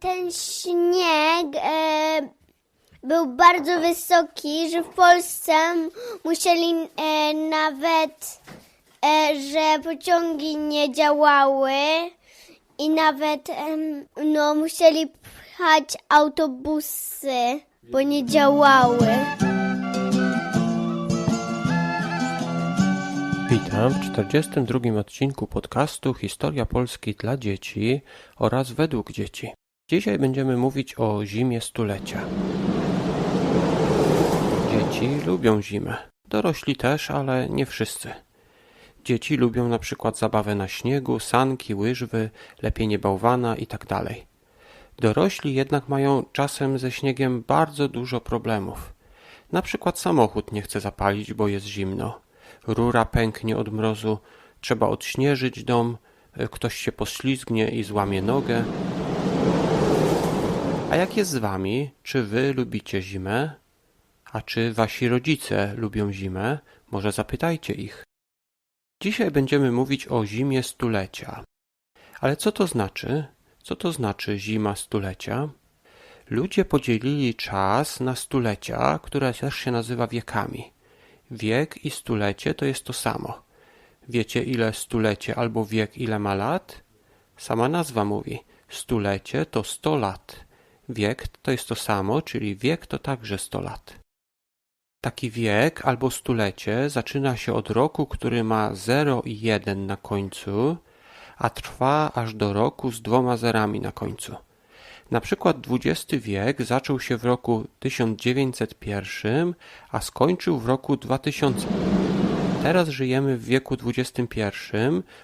Ten śnieg e, był bardzo wysoki, że w Polsce musieli e, nawet, e, że pociągi nie działały i nawet no, musieli pchać autobusy, bo nie działały. Witam w 42 odcinku podcastu Historia Polski dla dzieci oraz według dzieci. Dzisiaj będziemy mówić o zimie stulecia. Dzieci lubią zimę. Dorośli też, ale nie wszyscy. Dzieci lubią na przykład zabawę na śniegu, sanki, łyżwy, lepienie bałwana itd. Dorośli jednak mają czasem ze śniegiem bardzo dużo problemów. Na przykład samochód nie chce zapalić, bo jest zimno. Rura pęknie od mrozu, trzeba odśnieżyć dom, e, ktoś się poślizgnie i złamie nogę. A jak jest z wami? Czy wy lubicie zimę? A czy wasi rodzice lubią zimę? Może zapytajcie ich. Dzisiaj będziemy mówić o zimie stulecia. Ale co to znaczy? Co to znaczy zima stulecia? Ludzie podzielili czas na stulecia, które też się nazywa wiekami. Wiek i stulecie to jest to samo. Wiecie ile stulecie albo wiek ile ma lat? Sama nazwa mówi. Stulecie to 100 lat. Wiek to jest to samo, czyli wiek to także 100 lat. Taki wiek albo stulecie zaczyna się od roku, który ma 0 i 1 na końcu, a trwa aż do roku z dwoma zerami na końcu. Na przykład XX wiek zaczął się w roku 1901, a skończył w roku 2000. Teraz żyjemy w wieku XXI,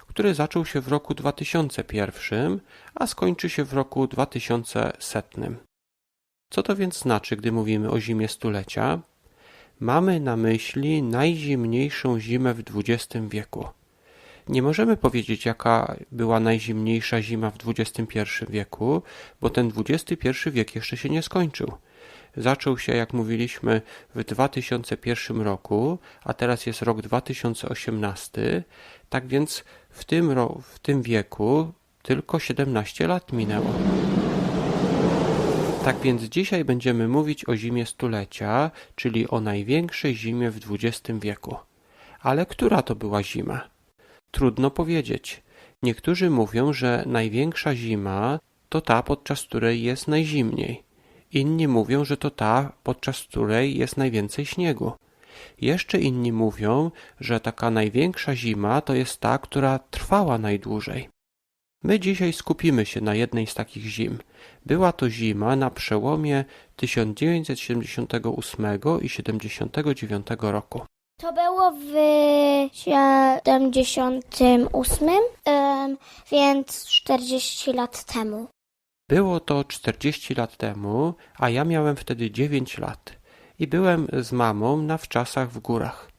który zaczął się w roku 2001, a skończy się w roku 2100. Co to więc znaczy, gdy mówimy o zimie stulecia? Mamy na myśli najzimniejszą zimę w XX wieku. Nie możemy powiedzieć, jaka była najzimniejsza zima w XXI wieku, bo ten XXI wiek jeszcze się nie skończył. Zaczął się, jak mówiliśmy, w 2001 roku, a teraz jest rok 2018, tak więc w tym, ro- w tym wieku tylko 17 lat minęło. Tak więc dzisiaj będziemy mówić o zimie stulecia, czyli o największej zimie w XX wieku. Ale która to była zima? Trudno powiedzieć. Niektórzy mówią, że największa zima to ta, podczas której jest najzimniej. Inni mówią, że to ta, podczas której jest najwięcej śniegu. Jeszcze inni mówią, że taka największa zima to jest ta, która trwała najdłużej. My dzisiaj skupimy się na jednej z takich zim. Była to zima na przełomie 1978 i 79 roku. To było w 78, em, więc 40 lat temu. Było to 40 lat temu, a ja miałem wtedy 9 lat i byłem z mamą na wczasach w górach.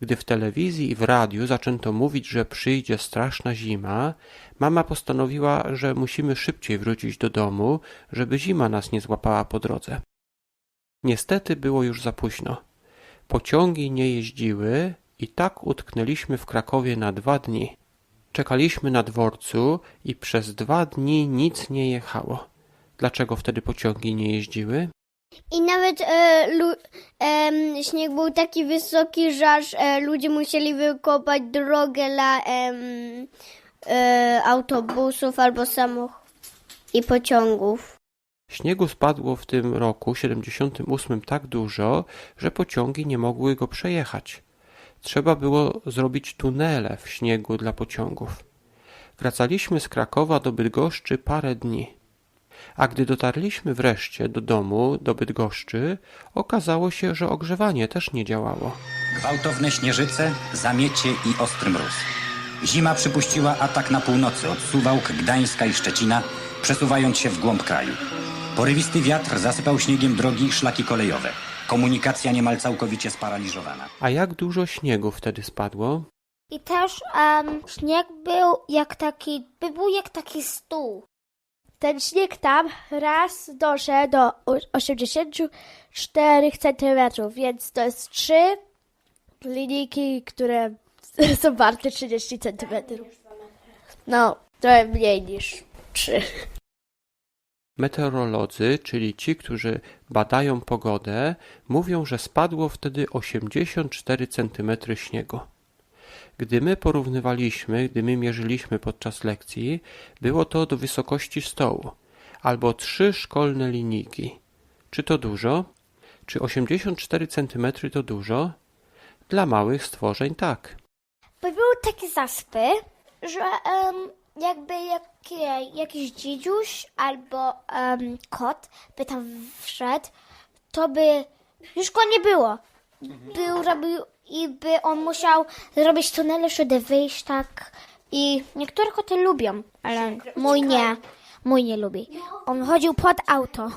Gdy w telewizji i w radiu zaczęto mówić, że przyjdzie straszna zima, mama postanowiła, że musimy szybciej wrócić do domu, żeby zima nas nie złapała po drodze. Niestety było już za późno. Pociągi nie jeździły i tak utknęliśmy w Krakowie na dwa dni. Czekaliśmy na dworcu i przez dwa dni nic nie jechało. Dlaczego wtedy pociągi nie jeździły? I nawet e, lu, em, śnieg był taki wysoki, że aż e, ludzie musieli wykopać drogę dla e, autobusów albo samochodów i pociągów. Śniegu spadło w tym roku 78 tak dużo, że pociągi nie mogły go przejechać. Trzeba było zrobić tunele w śniegu dla pociągów. Wracaliśmy z Krakowa do Bydgoszczy parę dni. A gdy dotarliśmy wreszcie do domu, do Bydgoszczy, okazało się, że ogrzewanie też nie działało. Gwałtowne śnieżyce, zamiecie i ostry mróz. Zima przypuściła atak na północy od Suwałk, Gdańska i Szczecina, przesuwając się w głąb kraju. Porywisty wiatr zasypał śniegiem drogi i szlaki kolejowe. Komunikacja niemal całkowicie sparaliżowana. A jak dużo śniegu wtedy spadło? I też em, śnieg był jak taki, by był jak taki stół. Ten śnieg tam raz doszedł do o- 84 cm, więc to jest trzy linijki, które są warte 30 cm. No, trochę mniej niż trzy. Meteorolodzy, czyli ci, którzy badają pogodę, mówią, że spadło wtedy 84 cm śniegu. Gdy my porównywaliśmy, gdy my mierzyliśmy podczas lekcji, było to do wysokości stołu, albo trzy szkolne linijki. Czy to dużo? Czy 84 cm to dużo? Dla małych stworzeń tak. Były takie zaspy, że em, jakby jakie, jakiś dziedziuś albo em, kot by tam wszedł, to by już go nie było. Był, robił i by on musiał zrobić tunele, żeby wyjść tak. I niektóre koty lubią, ale mój nie. Mój nie lubi. On chodził pod auto.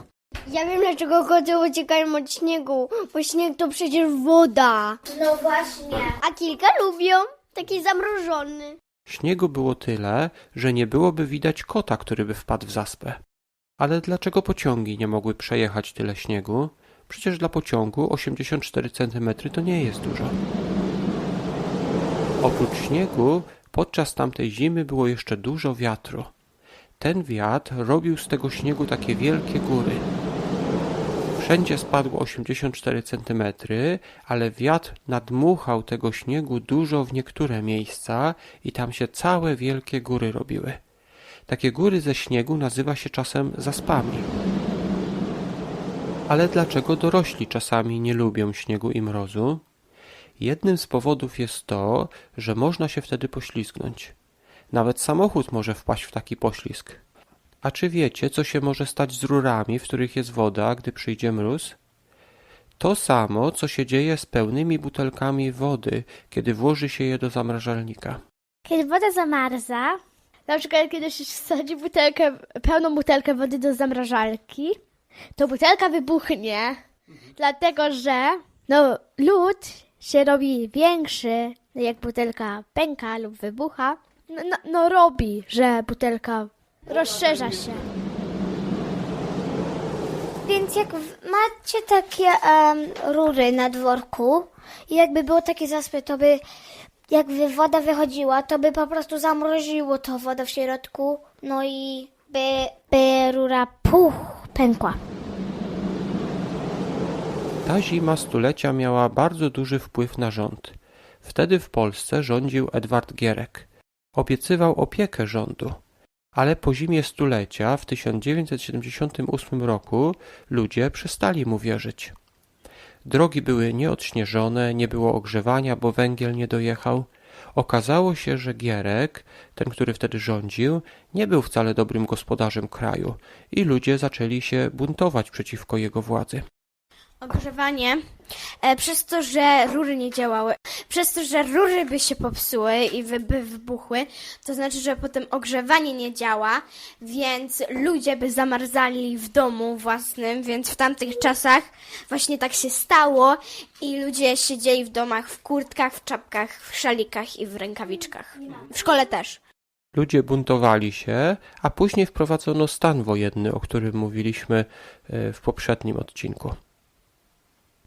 Ja wiem, dlaczego koty uciekają od śniegu, bo śnieg to przecież woda. No właśnie. A kilka lubią, taki zamrożony. Śniegu było tyle, że nie byłoby widać kota, który by wpadł w zaspę. Ale dlaczego pociągi nie mogły przejechać tyle śniegu? Przecież dla pociągu 84 cm to nie jest dużo. Oprócz śniegu, podczas tamtej zimy było jeszcze dużo wiatru. Ten wiatr robił z tego śniegu takie wielkie góry. Wszędzie spadło 84 cm, ale wiatr nadmuchał tego śniegu dużo w niektóre miejsca i tam się całe wielkie góry robiły. Takie góry ze śniegu nazywa się czasem zaspami. Ale dlaczego dorośli czasami nie lubią śniegu i mrozu? Jednym z powodów jest to, że można się wtedy poślizgnąć. Nawet samochód może wpaść w taki poślizg. A czy wiecie, co się może stać z rurami, w których jest woda, gdy przyjdzie mróz? To samo, co się dzieje z pełnymi butelkami wody, kiedy włoży się je do zamrażalnika. Kiedy woda zamarza, na przykład kiedy się wsadzi butelkę, pełną butelkę wody do zamrażalki, to butelka wybuchnie, dlatego że no, lód się robi większy, jak butelka pęka lub wybucha. No, no, no robi, że butelka rozszerza się. Więc jak macie takie em, rury na dworku i jakby było takie zaspy, to by jakby woda wychodziła, to by po prostu zamroziło to wodę w środku, no i by, by rura puch, pękła. Ta zima stulecia miała bardzo duży wpływ na rząd. Wtedy w Polsce rządził Edward Gierek. Obiecywał opiekę rządu. Ale po zimie stulecia w 1978 roku ludzie przestali mu wierzyć. Drogi były nieodśnieżone, nie było ogrzewania, bo węgiel nie dojechał. Okazało się, że Gierek, ten, który wtedy rządził, nie był wcale dobrym gospodarzem kraju i ludzie zaczęli się buntować przeciwko jego władzy. Ogrzewanie, e, przez to, że rury nie działały, przez to, że rury by się popsuły i by wybuchły, to znaczy, że potem ogrzewanie nie działa, więc ludzie by zamarzali w domu własnym, więc w tamtych czasach właśnie tak się stało i ludzie siedzieli w domach w kurtkach, w czapkach, w szalikach i w rękawiczkach. W szkole też. Ludzie buntowali się, a później wprowadzono stan wojenny, o którym mówiliśmy e, w poprzednim odcinku.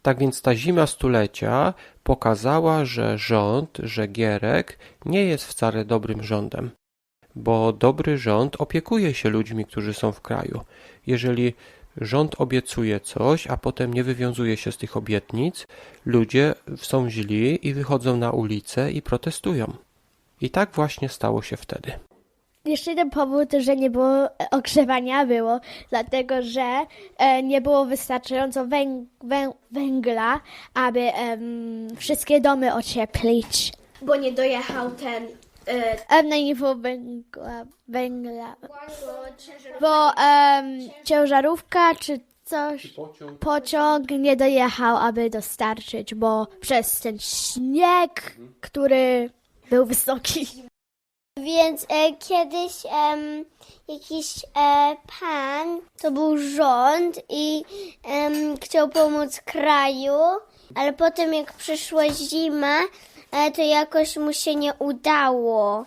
Tak więc ta zima stulecia pokazała, że rząd, że Gierek nie jest wcale dobrym rządem, bo dobry rząd opiekuje się ludźmi, którzy są w kraju. Jeżeli rząd obiecuje coś, a potem nie wywiązuje się z tych obietnic, ludzie są źli i wychodzą na ulicę i protestują. I tak właśnie stało się wtedy. Jeszcze jeden powód, że nie było e, ogrzewania było, dlatego że e, nie było wystarczająco węg wę węgla, aby em, wszystkie domy ocieplić. Bo nie dojechał ten... I nie było węgla, węgla. bo ciężarówka czy coś, pociąg nie dojechał, aby dostarczyć, bo przez ten śnieg, który był wysoki. Więc e, kiedyś jakiś e, pan, to był rząd i chciał pomóc kraju, ale potem jak przyszła zima, e, to jakoś mu się nie udało.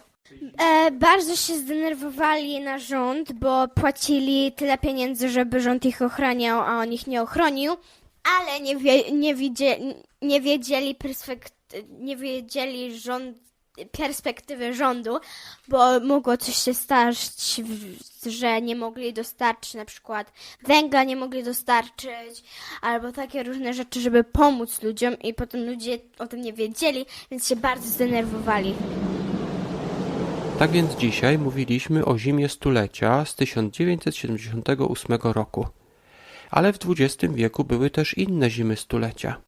E, bardzo się zdenerwowali na rząd, bo płacili tyle pieniędzy, żeby rząd ich ochraniał, a on ich nie ochronił, ale nie, wie, nie, widzie, nie wiedzieli perspekt- nie wiedzieli rząd, perspektywy rządu, bo mogło coś się stać, że nie mogli dostarczyć na przykład węgla, nie mogli dostarczyć, albo takie różne rzeczy, żeby pomóc ludziom i potem ludzie o tym nie wiedzieli, więc się bardzo zdenerwowali. Tak więc dzisiaj mówiliśmy o zimie stulecia z 1978 roku. Ale w XX wieku były też inne zimy stulecia.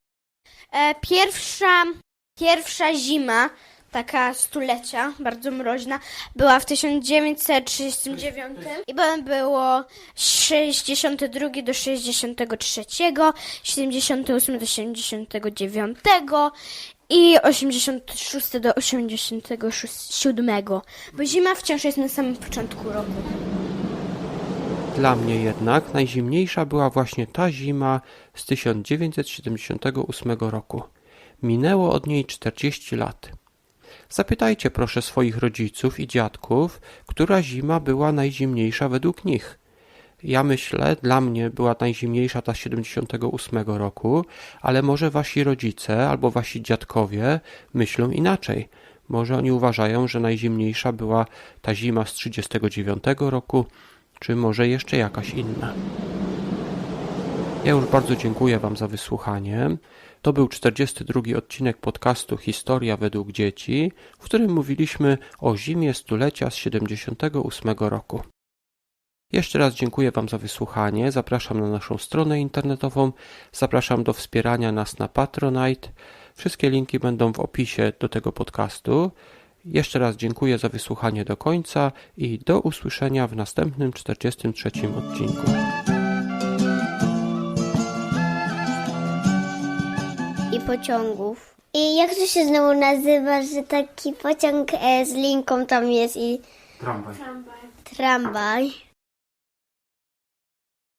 E, pierwsza, pierwsza zima, taka stulecia, bardzo mroźna, była w 1939 i potem było 62 do 63, 78 do 79 i 86 do 87, bo zima wciąż jest na samym początku roku. Dla mnie jednak najzimniejsza była właśnie ta zima z 1978 roku. Minęło od niej 40 lat. Zapytajcie proszę swoich rodziców i dziadków, która zima była najzimniejsza według nich. Ja myślę, dla mnie była najzimniejsza ta z 78 roku, ale może wasi rodzice albo wasi dziadkowie myślą inaczej. Może oni uważają, że najzimniejsza była ta zima z 39 roku, czy może jeszcze jakaś inna. Ja już bardzo dziękuję Wam za wysłuchanie. To był 42 odcinek podcastu Historia według dzieci, w którym mówiliśmy o zimie stulecia z 78 roku. Jeszcze raz dziękuję Wam za wysłuchanie. Zapraszam na naszą stronę internetową. Zapraszam do wspierania nas na Patronite. Wszystkie linki będą w opisie do tego podcastu. Jeszcze raz dziękuję za wysłuchanie do końca i do usłyszenia w następnym 43 odcinku. Pociągów. I jak to się znowu nazywa, że taki pociąg e, z linką tam jest i Tramwaj. tramwaj.